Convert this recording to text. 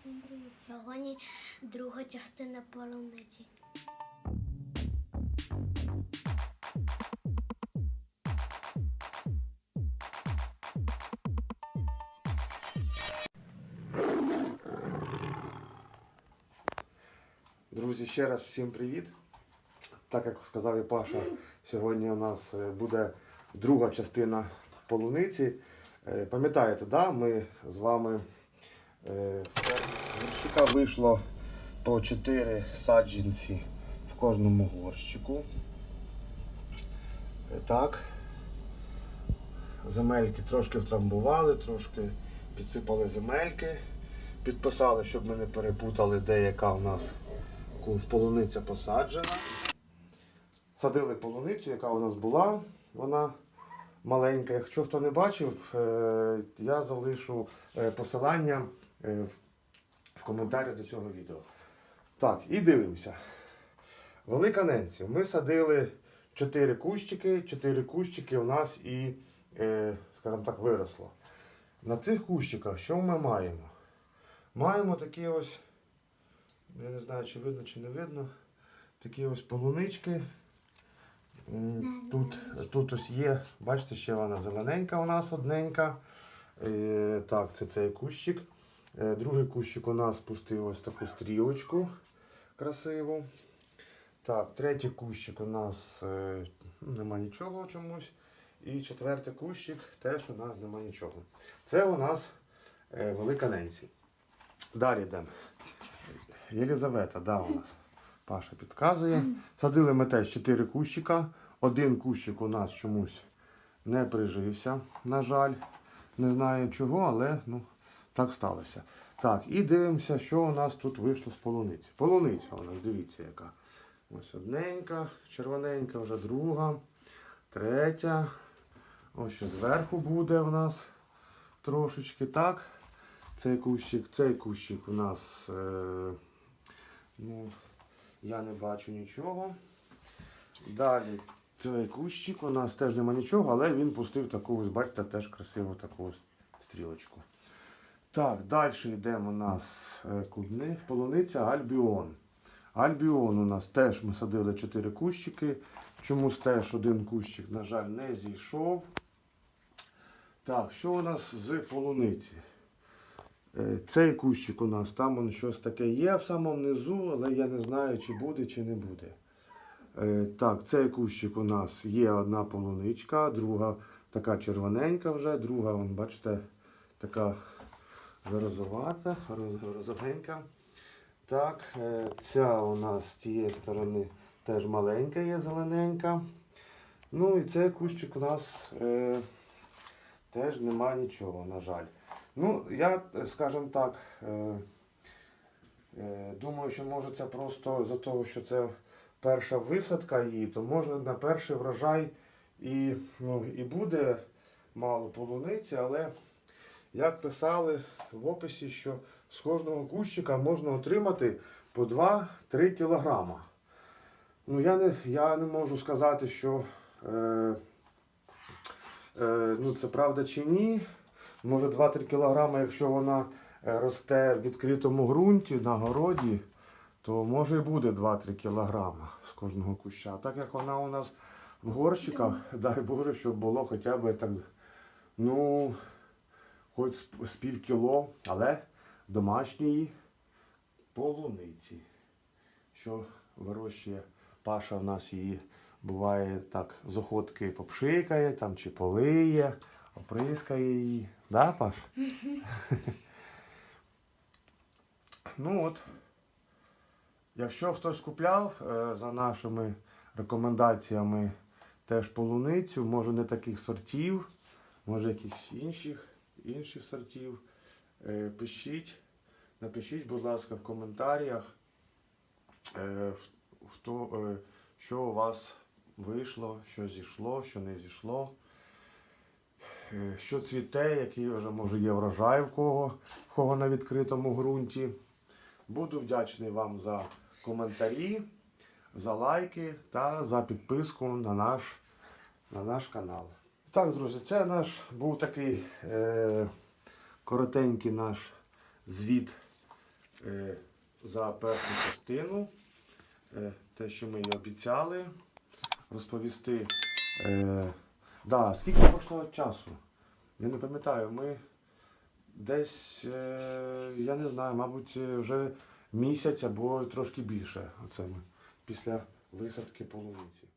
всім привіт. Сьогодні друга частина полуниці. Друзі, ще раз всім привіт. Так як сказав і Паша, сьогодні у нас е, буде друга частина полуниці. Е, Пам'ятаєте, да? ми з вами е, вийшло по 4 саджанці в кожному горщику. Е, Так. Земельки трошки втрамбували, трошки підсипали земельки, підписали, щоб ми не перепутали, де яка у нас полуниця посаджена. Садили полуницю, яка у нас була. Вона маленька. Якщо хто не бачив, е, я залишу е, посилання е, коментарі до цього відео. Так, і дивимося. Велика Ненці. Ми садили 4 кущики, 4 кущики у нас і, е, скажімо так, виросло. На цих кущиках що ми маємо? Маємо такі ось я не знаю, чи видно, чи не видно. Такі ось полунички. Тут, тут ось є, бачите, ще вона зелененька у нас одненька. Е, так, це цей кущик. Е, другий кущик у нас пустив ось таку стрілочку красиву. Так, третій кущик у нас е, нема нічого чомусь. І четвертий кущик теж у нас нема нічого. Це у нас е, велика Ненсі. Далі йдемо. Єлізавета, да, у нас. Паша підказує. Садили ми теж 4 кущика. Один кущик у нас чомусь не прижився, на жаль. Не знаю чого, але ну, так сталося. Так, і дивимося, що у нас тут вийшло з полуниці. Полуниця у нас, дивіться, яка. Ось одненька, червоненька, вже друга, третя. Ось ще зверху буде у нас трошечки так. Цей кущик, цей кущик у нас, е, ну, я не бачу нічого. Далі цей кущик у нас теж нема нічого, але він пустив таку, ось, бачите, теж красиву таку стрілочку. Так, далі йдемо у нас е, полуниця Альбіон. Альбіон у нас теж ми садили 4 кущики. Чомусь теж один кущик, на жаль, не зійшов. Так, що у нас з полуниці? Е, Цей кущик у нас, там он щось таке є в самому низу, але я не знаю, чи буде, чи не буде. Е, Так, цей кущик у нас є одна полуничка, друга така червоненька вже, друга, бачите, така розовата, розовенька. Так, е, ця у нас з цієї сторони теж маленька є, зелененька. Ну і цей кущик у нас е, теж нема нічого, на жаль. Ну, я, скажімо так, е, е, думаю, що може це просто за того, що це перша висадка її, то може на перший врожай і, ну, і буде мало полуниці, але як писали в описі, що з кожного кущика можна отримати по 2-3 кілограма. Ну, я не, я не можу сказати, що е, е, ну, це правда чи ні. Може 2-3 кілограми, якщо вона е, росте в відкритому ґрунті на городі, то може і буде 2-3 кілограма з кожного куща. А так як вона у нас в горщиках, дай Боже, щоб було хоча б так, ну, хоч з, пів кіло, але домашньої полуниці, що вирощує Паша в нас її буває так з охотки попшикає там чи полиє, оприскає її. Да, Паш? ну от, якщо хтось купляв е, за нашими рекомендаціями теж полуницю, може не таких сортів, може якихось інших, інших сортів, е, пишіть. Напишіть, будь ласка, в коментарях, е, хто, е, що у вас вийшло, що зійшло, що не зійшло. Е, Що цвіте, який вже може є врожай в кого, в кого на відкритому ґрунті. Буду вдячний вам за коментарі, за лайки та за підписку на наш, на наш канал. Так, друзі, це наш був такий е, коротенький наш звіт е, за першу частину, е, те, що ми їй обіцяли, розповісти. Е, да, скільки пройшло часу? Я не пам'ятаю, ми десь, е, я не знаю, мабуть, вже місяць або трошки більше. Оце ми після висадки полуниці.